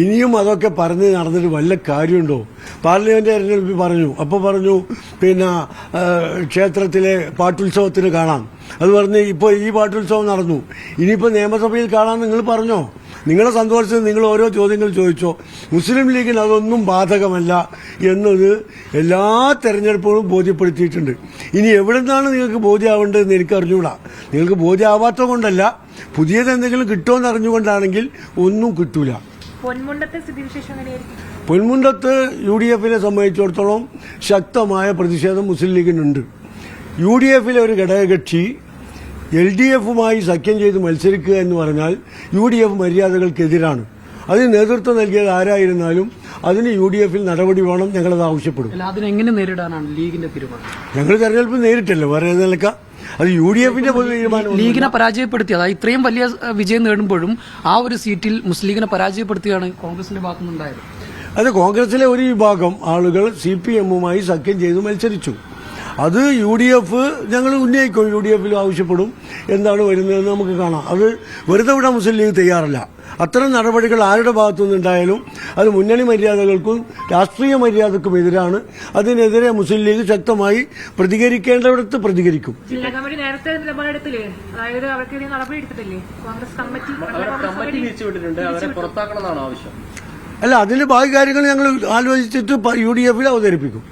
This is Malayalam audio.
ഇനിയും അതൊക്കെ പറഞ്ഞ് നടന്നിട്ട് വല്ല കാര്യമുണ്ടോ? പാർലമെന്റ് തെരഞ്ഞെടുപ്പിൽ പറഞ്ഞു. അപ്പോൾ പറഞ്ഞു പിന്നെ ക്ഷേത്രത്തിലെ പാട്ടുത്സവത്തിന് കാണാം. അത് പറഞ്ഞ് ഇപ്പോൾ ഈ പാട്ടുത്സവം നടന്നു. ഇനിയിപ്പോൾ നിയമസഭയിൽ കാണാൻ നിങ്ങൾ പറഞ്ഞോ? നിങ്ങളെ സന്തോഷത്തിൽ നിങ്ങൾ ഓരോ ചോദ്യങ്ങൾ ചോദിച്ചോ. മുസ്ലിം ലീഗിന് അതൊന്നും ബാധകമല്ല എന്നത് എല്ലാ തെരഞ്ഞെടുപ്പുകളും ബോധ്യപ്പെടുത്തിയിട്ടുണ്ട്. ഇനി എവിടെ നിന്നാണ് നിങ്ങൾക്ക് ബോധ്യമാവേണ്ടതെന്ന് എനിക്ക് അറിഞ്ഞുകൂടാ നിങ്ങൾക്ക് ബോധ്യമാവാത്തത് കൊണ്ടല്ല പുതിയത് എന്തെങ്കിലും കിട്ടുമെന്ന് അറിഞ്ഞുകൊണ്ടാണെങ്കിൽ ഒന്നും കിട്ടൂല. പൊന്മുണ്ടത്തെ സ്ഥിതിവിശേഷം എങ്ങനെയായിരിക്കും? പൊന്മുണ്ടത്ത് യു ഡി എഫിനെ സംബന്ധിച്ചിടത്തോളം ശക്തമായ പ്രതിഷേധം മുസ്ലിം ലീഗിനുണ്ട്. യു ഡി എഫിലെ ഒരു ഘടകകക്ഷി എൽ ഡി എഫുമായി സഖ്യം ചെയ്ത് മത്സരിക്കുക എന്ന് പറഞ്ഞാൽ യു ഡി എഫ് മര്യാദകൾക്കെതിരാണ്. അതിന് നേതൃത്വം നൽകിയത് ആരായിരുന്നാലും അതിന് യു ഡി എഫിൽ നടപടി വേണം ഞങ്ങളത് ആവശ്യപ്പെടും. അതിനെങ്ങനെ നേരിടാനാണ് ലീഗിന്റെ തീരുമാനം? ഞങ്ങൾ തെരഞ്ഞെടുപ്പ് നേരിട്ടല്ലോ വേറെ നിലക്ക? അത് യു ഡി എഫിന്റെ ലീഗിനെ പരാജയപ്പെടുത്തിയത് ഇത്രയും വലിയ വിജയം നേടുമ്പോഴും ആ ഒരു സീറ്റിൽ മുസ്ലിം ലീഗിനെ പരാജയപ്പെടുത്തിയാണ് കോൺഗ്രസിന്റെ ഭാഗത്തുനിന്നുണ്ടായത്. അത് കോൺഗ്രസിലെ ഒരു വിഭാഗം ആളുകൾ സി പി എമ്മുമായി സഖ്യം ചെയ്ത് മത്സരിച്ചു. അത് യു ഡി എഫ് ഞങ്ങൾ ഉന്നയിക്കും യു ഡി എഫിൽ ആവശ്യപ്പെടും എന്താണ് വരുന്നതെന്ന് നമുക്ക് കാണാം. അത് വെറുതെ വിടാൻ മുസ്ലിം ലീഗ് തയ്യാറല്ല. അത്തരം നടപടികൾ ആരുടെ ഭാഗത്തുനിന്നുണ്ടായാലും അത് മുന്നണി മര്യാദകൾക്കും രാഷ്ട്രീയ മര്യാദക്കും എതിരാണ്. അതിനെതിരെ മുസ്ലിം ലീഗ് ശക്തമായി പ്രതികരിക്കേണ്ടവിടത്ത് പ്രതികരിക്കും. ജില്ലാ കമ്മിറ്റി നേരത്തെ നിലപാടെടുത്തില്ലേ? അതായത് അവർക്കെതിരെ നടപടി എടുത്തിട്ടില്ലേ? കോൺഗ്രസ് കമ്മിറ്റി അവരെ ആവശ്യം. അല്ല അതിന്റെ ബാക്കി കാര്യങ്ങൾ ഞങ്ങൾ ആലോചിച്ചിട്ട് യു ഡി എഫിൽ അവതരിപ്പിക്കും.